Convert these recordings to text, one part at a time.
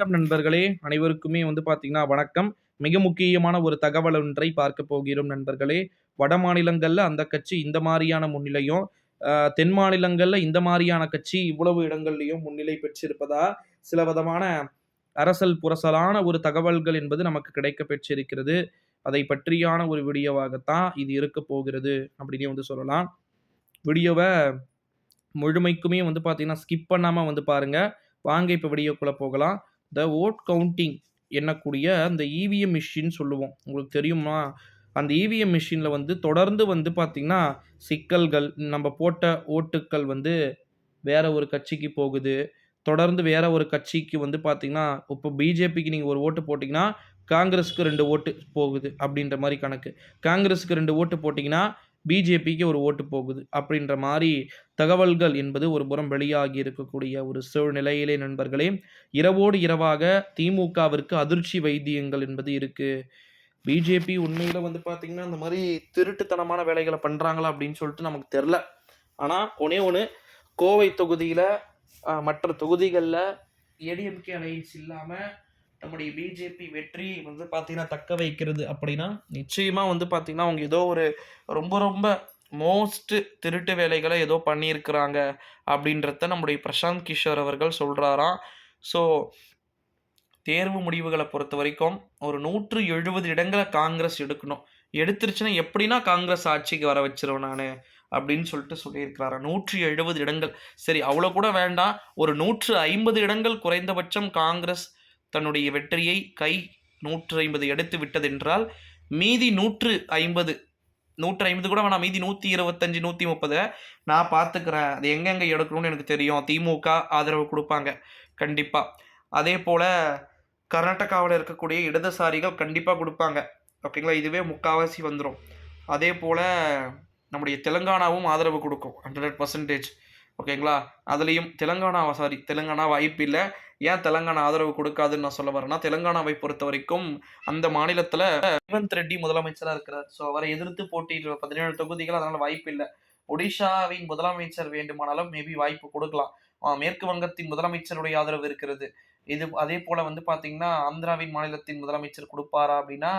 வணக்கம் நண்பர்களே. அனைவருக்குமே வந்து பார்த்தீங்கன்னா வணக்கம். மிக முக்கியமான ஒரு தகவல் ஒன்றை பார்க்க போகிறோம் நண்பர்களே. வட மாநிலங்களில் அந்த கட்சி இந்த மாதிரியான முன்னிலையும் தென் மாநிலங்களில் இந்த மாதிரியான கட்சி இவ்வளவு இடங்கள்லையும் முன்னிலை பெற்றிருப்பதா சில விதமான அரசல் புரசலான ஒரு தகவல்கள் என்பது நமக்கு கிடைக்க பெற்றிருக்கிறது. அதை பற்றியான ஒரு வீடியோவாகத்தான் இது இருக்க போகிறது அப்படின்னு வந்து சொல்லலாம். வீடியோவை முழுமைக்குமே வந்து பார்த்தீங்கன்னா ஸ்கிப் பண்ணாமல் வந்து பாருங்கள் வாங்க இப்போ வீடியோக்குள்ளே போகலாம். இந்த ஓட் கவுண்டிங் எண்ணக்கூடிய அந்த இவிஎம் மிஷின் சொல்லுவோம். உங்களுக்கு தெரியுமா? அந்த இவிஎம் மிஷினில் வந்து தொடர்ந்து வந்து பார்த்திங்கன்னா சிக்கல்கள் நம்ம போட்ட ஓட்டுக்கள் வந்து வேற ஒரு கட்சிக்கு போகுது. தொடர்ந்து வேற ஒரு கட்சிக்கு வந்து பார்த்திங்கன்னா இப்போ பிஜேபிக்கு நீங்கள் ஒரு ஓட்டு போட்டிங்கன்னா காங்கிரஸுக்கு ரெண்டு ஓட்டு போகுது அப்படின்ற மாதிரி கணக்கு. காங்கிரஸுக்கு ரெண்டு ஓட்டு போட்டிங்கன்னா பிஜேபிக்கு ஒரு ஓட்டு போகுது. அப்படின்ற மாதிரி தகவல்கள் என்பது ஒரு புறம் வெளியாகி இருக்கக்கூடிய ஒரு சூழ்நிலையிலே நண்பர்களே. இரவோடு இரவாக திமுகவிற்கு அதிர்ச்சி வைத்தியங்கள் என்பது இருக்கு. பிஜேபி உண்மையில வந்து பாத்தீங்கன்னா இந்த மாதிரி திருட்டுத்தனமான வேலைகளை பண்றாங்களா அப்படின்னு சொல்லிட்டு நமக்கு தெரில ஆனா ஒன்னே ஒன்று கோவை தொகுதியில மற்ற தொகுதிகளில் ஏடிஎம்கே அலைன்ஸ் இல்லாமல் நம்முடைய பிஜேபி வெற்றி வந்து பார்த்தீங்கன்னா தக்க வைக்கிறது அப்படின்னா நிச்சயமாக வந்து பார்த்திங்கன்னா அவங்க ஏதோ ஒரு ரொம்ப ரொம்ப மோஸ்ட் திருட்டு வேலைகளை ஏதோ பண்ணியிருக்கிறாங்க அப்படின்றத நம்முடைய பிரசாந்த் கிஷோர் அவர்கள் சொல்கிறாராம் ஸோ தேர்வு முடிவுகளை பொறுத்த வரைக்கும் ஒரு நூற்று எழுபது இடங்களை காங்கிரஸ் எடுக்கணும். எடுத்துருச்சுன்னா எப்படின்னா காங்கிரஸ் ஆட்சிக்கு வர வச்சிருவேன் நான் அப்படின்னு சொல்லிட்டு சொல்லியிருக்கிறாரா. நூற்றி எழுபது இடங்கள். சரி அவ்வளோ கூட வேண்டாம். ஒரு நூற்று ஐம்பது இடங்கள் குறைந்தபட்சம் காங்கிரஸ் தன்னுடைய வெற்றியை கை நூற்று ஐம்பது எடுத்து விட்டதென்றால் மீதி நூற்று ஐம்பது நூற்றி ஐம்பது கூட வேணாம் மீதி நூற்றி இருபத்தஞ்சி நூற்றி முப்பதை நான் பார்த்துக்கிறேன். அது எங்கெங்கே எடுக்கணும்னு எனக்கு தெரியும். திமுக ஆதரவு கொடுப்பாங்க கண்டிப்பாக அதே போல் கர்நாடகாவில் இருக்கக்கூடிய இடதுசாரிகள் கண்டிப்பாக கொடுப்பாங்க. ஓகேங்களா? இதுவே முக்கால்வாசி வந்துடும் அதே போல் நம்முடைய தெலுங்கானாவும் ஆதரவு கொடுக்கும் ஹண்ட்ரட் பர்சன்டேஜ் ஓகேங்களா? அதுலேயும் தெலுங்கானா சாரி தெலுங்கானா வாய்ப்பு இல்லை ஏன் தெலுங்கானா ஆதரவு கொடுக்காதுன்னு நான் சொல்ல வரேன்னா தெலங்கானாவை பொறுத்த வரைக்கும் அந்த மாநிலத்தில் ரேவந்த் ரெட்டி முதலமைச்சராக இருக்கிறார். ஸோ அவரை எதிர்த்து போட்டியிடுற பதினேழு தொகுதிகள் அதனால் வாய்ப்பு இல்லை. ஒடிஷாவின் முதலமைச்சர் வேண்டுமானாலும் மேபி வாய்ப்பு கொடுக்கலாம். ஆஹ் மேற்கு வங்கத்தின் முதலமைச்சருடைய ஆதரவு இருக்கிறது. இது அதே போல வந்து பாத்தீங்கன்னா ஆந்திராவின் மாநிலத்தின் முதலமைச்சர் கொடுப்பாரா அப்படின்னா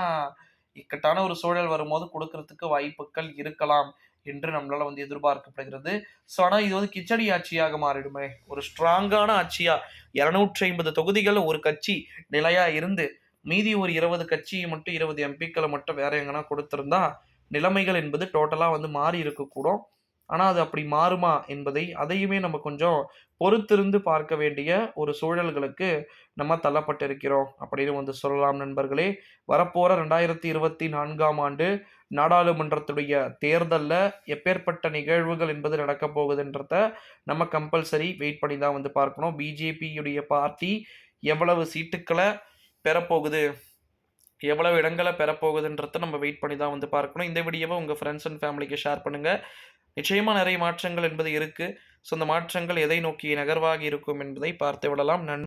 இக்கட்டான ஒரு சூழல் வரும்போது கொடுக்கறதுக்கு வாய்ப்புகள் இருக்கலாம் என்று நம்மளால வந்து எதிர்பார்க்கப்படுகிறது. ஸோ ஆனால் இது வந்து கிச்சடி ஆட்சியாக மாறிடுமே. ஒரு ஸ்ட்ராங்கான ஆட்சியா இரநூற்றி ஐம்பது தொகுதிகள் ஒரு கட்சி நிலையா இருந்து மீதி ஒரு இருபது கட்சியை மட்டும் இருபது எம்பிக்களை மட்டும் வேற எங்கன்னா கொடுத்துருந்தா நிலைமைகள் என்பது டோட்டலாக வந்து மாறி இருக்கக்கூடும். ஆனால் அது அப்படி மாறுமா என்பதை அதையுமே நம்ம கொஞ்சம் பொறுத்திருந்து பார்க்க வேண்டிய ஒரு சூழல்களுக்கு நம்ம தள்ளப்பட்டிருக்கிறோம். அப்படின்னு வந்து சொல்லலாம் நண்பர்களே. வரப்போகிற ரெண்டாயிரத்தி இருபத்தி நான்காம் ஆண்டு நாடாளுமன்றத்துடைய தேர்தலில் எப்பேற்பட்ட நிகழ்வுகள் என்பது நடக்க போகுதுன்றத நம்ம கம்பல்சரி வெயிட் பண்ணி தான் வந்து பார்க்கணும். பிஜேபியுடைய பார்ட்டி எவ்வளவு சீட்டுக்களை பெறப்போகுது எவ்வளவு இடங்களை பெறப்போகுதுன்றத நம்ம வெயிட் பண்ணி தான் வந்து பார்க்கணும். இந்த வீடியோவை உங்கள் ஃப்ரெண்ட்ஸ் அண்ட் ஃபேமிலிக்கு ஷேர் பண்ணுங்கள் நிச்சயமாக நிறைய மாற்றங்கள் என்பது இருக்குது ஸோ அந்த மாற்றங்கள் எதை நோக்கி நகர்வாகி இருக்கும் என்பதை பார்த்து விடலாம். நன்றி.